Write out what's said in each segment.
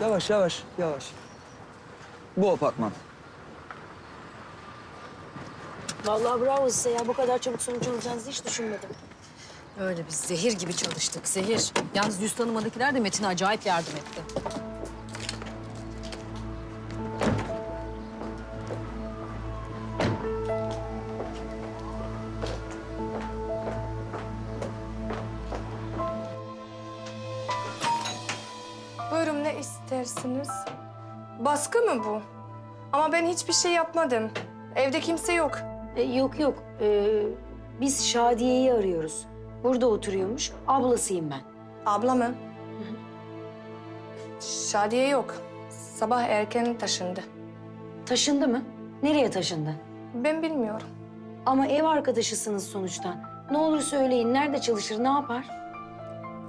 Yavaş yavaş yavaş. Bu apartman. Vallahi bravo size ya. Bu kadar çabuk sonuç alacağınızı hiç düşünmedim. Öyle biz zehir gibi çalıştık, zehir. Yalnız yüz tanımadıkiler de Metin'e acayip yardım etti. İstersiniz? Baskı mı bu? Ama ben hiçbir şey yapmadım. Evde kimse yok. E, yok yok. Ee, biz Şadiye'yi arıyoruz. Burada oturuyormuş. Ablasıyım ben. Abla mı? Şadiye yok. Sabah erken taşındı. Taşındı mı? Nereye taşındı? Ben bilmiyorum. Ama ev arkadaşısınız sonuçta. Ne olur söyleyin. Nerede çalışır, ne yapar?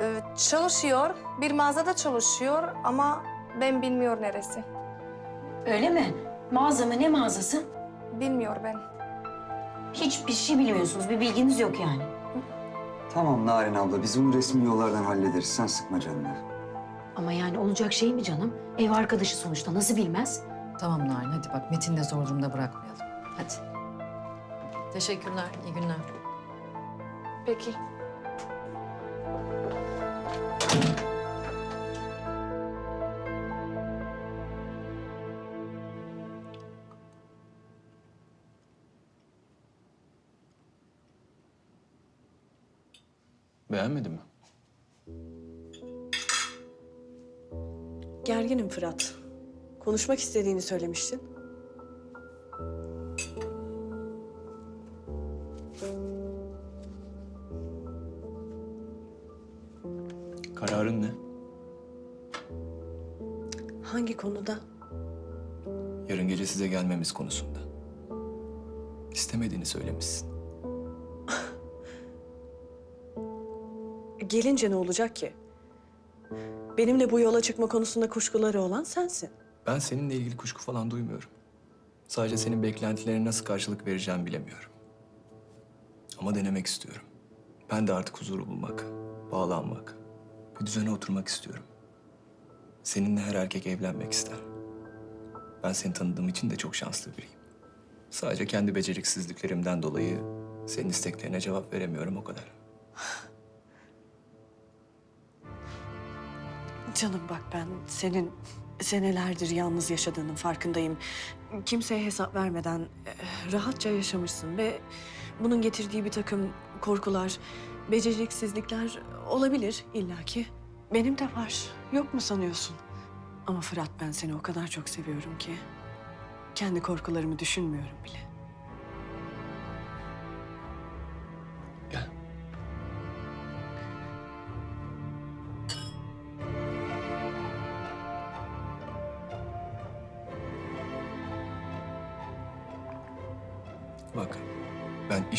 Ee, çalışıyor. Bir mağazada çalışıyor ama ben bilmiyor neresi. Öyle mi? Mağaza mı? Ne mağazası? Bilmiyor ben. Hiçbir şey bilmiyorsunuz. Bir bilginiz yok yani. Tamam Narin abla biz bunu resmi yollardan hallederiz. Sen sıkma canını. Ama yani olacak şey mi canım? Ev arkadaşı sonuçta. Nasıl bilmez? Tamam Narin, hadi bak Metin'i de zor durumda bırakmayalım. Hadi. Teşekkürler, iyi günler. Peki. Gerginim Fırat. Konuşmak istediğini söylemiştin. Kararın ne? Hangi konuda? Yarın gece size gelmemiz konusunda. İstemediğini söylemişsin. Gelince ne olacak ki? Benimle bu yola çıkma konusunda kuşkuları olan sensin. Ben seninle ilgili kuşku falan duymuyorum. Sadece senin beklentilerine nasıl karşılık vereceğimi bilemiyorum. Ama denemek istiyorum. Ben de artık huzuru bulmak, bağlanmak, bir düzene oturmak istiyorum. Seninle her erkek evlenmek ister. Ben seni tanıdığım için de çok şanslı biriyim. Sadece kendi beceriksizliklerimden dolayı senin isteklerine cevap veremiyorum o kadar. Canım bak ben senin senelerdir yalnız yaşadığının farkındayım. Kimseye hesap vermeden eh, rahatça yaşamışsın ve bunun getirdiği bir takım korkular, beceriksizlikler olabilir illaki. Benim de var. Yok mu sanıyorsun? Ama Fırat ben seni o kadar çok seviyorum ki kendi korkularımı düşünmüyorum bile.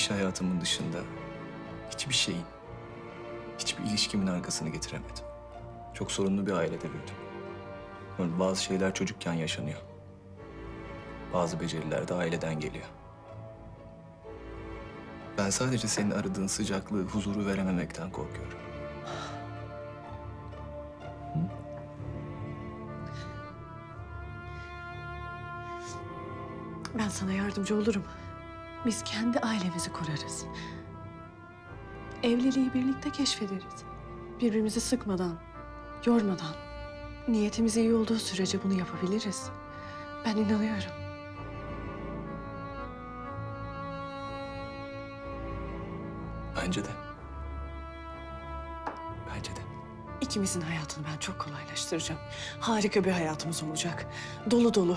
İş hayatımın dışında hiçbir şeyin, hiçbir ilişkimin arkasını getiremedim. Çok sorunlu bir ailede büyüdüm. Yani bazı şeyler çocukken yaşanıyor. Bazı beceriler de aileden geliyor. Ben sadece senin aradığın sıcaklığı, huzuru verememekten korkuyorum. Ben sana yardımcı olurum. Biz kendi ailemizi kurarız. Evliliği birlikte keşfederiz. Birbirimizi sıkmadan, yormadan. Niyetimiz iyi olduğu sürece bunu yapabiliriz. Ben inanıyorum. Bence de. Bence de. İkimizin hayatını ben çok kolaylaştıracağım. Harika bir hayatımız olacak. Dolu dolu,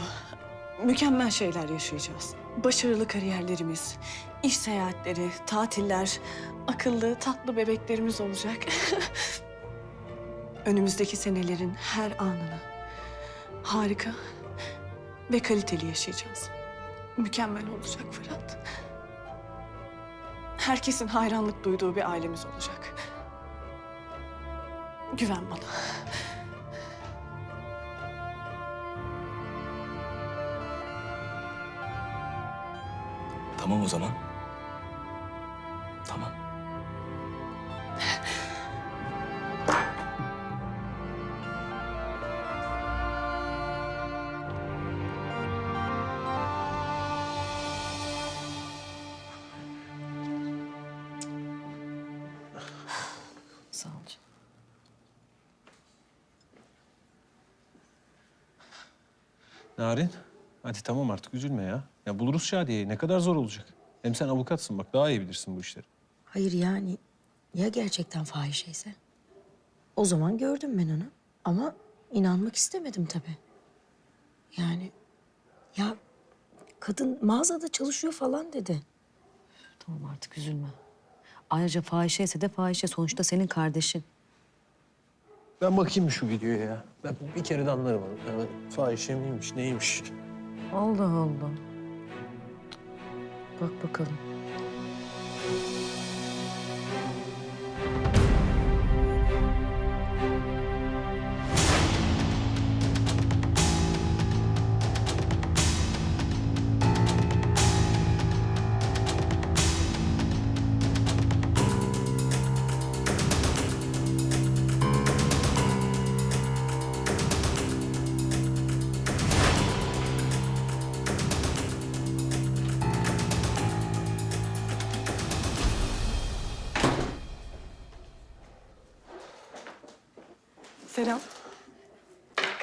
mükemmel şeyler yaşayacağız. Başarılı kariyerlerimiz, iş seyahatleri, tatiller, akıllı, tatlı bebeklerimiz olacak. Önümüzdeki senelerin her anını harika ve kaliteli yaşayacağız. Mükemmel olacak Fırat. Herkesin hayranlık duyduğu bir ailemiz olacak. Güven bana. Tamam o zaman. Tamam. Sağ. Narin hadi tamam artık üzülme ya. Ya buluruz Şadiye'yi. Ne kadar zor olacak. Hem sen avukatsın bak daha iyi bilirsin bu işleri. Hayır yani ya gerçekten fahişeyse? O zaman gördüm ben onu. Ama inanmak istemedim tabii. Yani ya kadın mağazada çalışıyor falan dedi. Tamam artık üzülme. Ayrıca fahişe ise de fahişe. Sonuçta senin kardeşin. Ben bakayım şu videoya ya. Ben bir kere de anlarım onu. Hemen fahişe miymiş, neymiş? Allah Allah. Bak bakalım.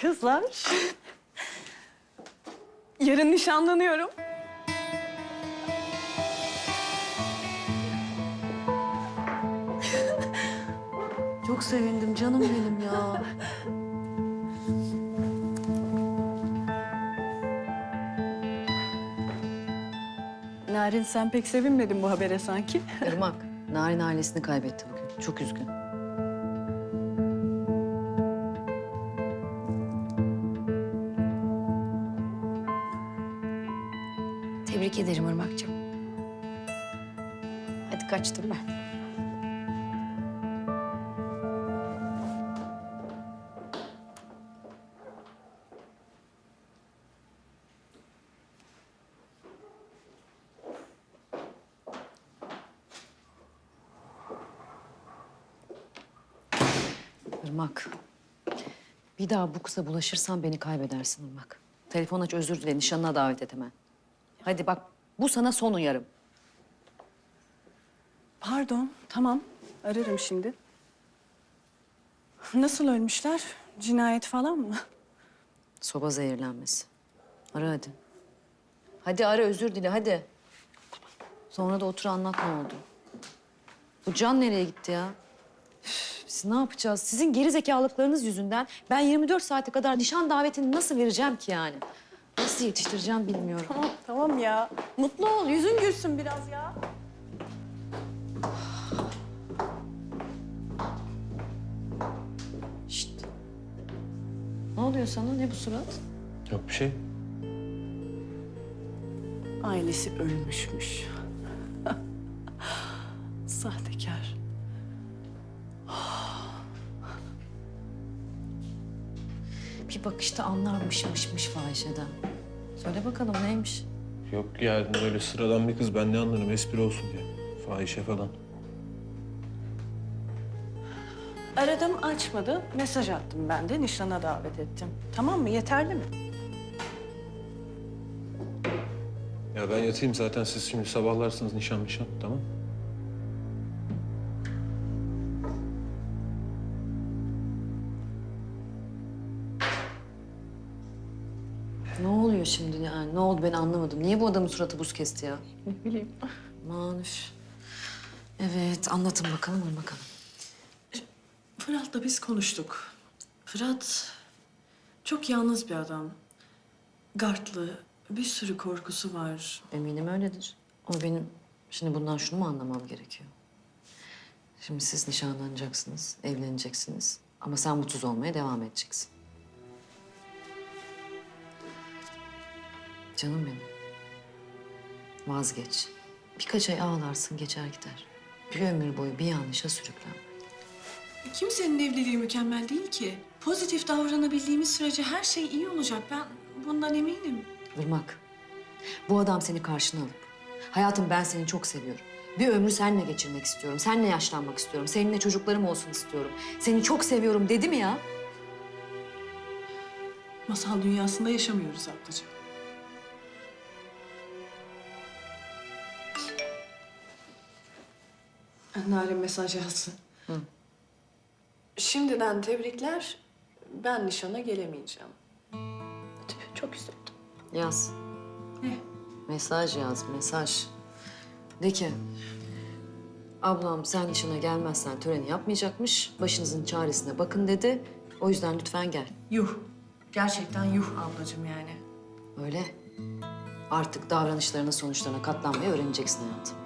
Kızlar. Yarın nişanlanıyorum. Çok sevindim canım benim ya. Narin sen pek sevinmedin bu habere sanki. Irmak, Narin ailesini kaybetti bugün. Çok üzgün. Tebrik ederim Irmak'cığım. Hadi kaçtım ben. Irmak. Bir daha bu kıza bulaşırsan beni kaybedersin Irmak. Telefon aç özür dile nişanına davet et hemen. Hadi bak bu sana son uyarım. Pardon, tamam. Ararım şimdi. Nasıl ölmüşler? Cinayet falan mı? Soba zehirlenmesi. Ara hadi. Hadi ara özür dile hadi. Sonra da otur anlat ne oldu. Bu Can nereye gitti ya? Üf, Biz ne yapacağız? Sizin geri zekalıklarınız yüzünden ben 24 saate kadar nişan davetini nasıl vereceğim ki yani? Nasıl yetiştireceğim bilmiyorum. Tamam, tamam ya. Mutlu ol, yüzün gülsün biraz ya. Şşt. Ne oluyor sana? Ne bu surat? Yok bir şey. Ailesi ölmüşmüş. Sahtekar. Bir bakışta anlarmışmışmış fahişeden. Söyle bakalım neymiş? Yok yani öyle sıradan bir kız ben ne anlarım espri olsun diye. Fahişe falan. Aradım açmadı. Mesaj attım ben de nişana davet ettim. Tamam mı? Yeterli mi? Ya ben yatayım zaten siz şimdi sabahlarsınız nişan nişan tamam Ne oluyor şimdi yani? Ne oldu ben anlamadım. Niye bu adamın suratı buz kesti ya? Ne bileyim. Aman üf. Evet anlatın bakalım onu bakalım. Fırat'la biz konuştuk. Fırat çok yalnız bir adam. Gartlı, bir sürü korkusu var. Eminim öyledir. Ama benim şimdi bundan şunu mu anlamam gerekiyor? Şimdi siz nişanlanacaksınız, evleneceksiniz. Ama sen mutsuz olmaya devam edeceksin. Canım benim. Vazgeç. Birkaç ay ağlarsın geçer gider. Bir ömür boyu bir yanlışa sürüklen. Kimsenin evliliği mükemmel değil ki. Pozitif davranabildiğimiz sürece her şey iyi olacak. Ben bundan eminim. Irmak, bu adam seni karşına alıp... Hayatım ben seni çok seviyorum. Bir ömrü seninle geçirmek istiyorum. Seninle yaşlanmak istiyorum. Seninle çocuklarım olsun istiyorum. Seni çok seviyorum dedi mi ya? Masal dünyasında yaşamıyoruz ablacığım. Narin mesaj yazsın. Şimdiden tebrikler. Ben nişana gelemeyeceğim. Çok üzüldüm. Yaz. Ne? Mesaj yaz, mesaj. De ki, ablam sen nişana gelmezsen töreni yapmayacakmış. Başınızın çaresine bakın dedi. O yüzden lütfen gel. Yuh. Gerçekten yuh ablacığım yani. Öyle. Artık davranışlarının sonuçlarına katlanmayı öğreneceksin hayatım.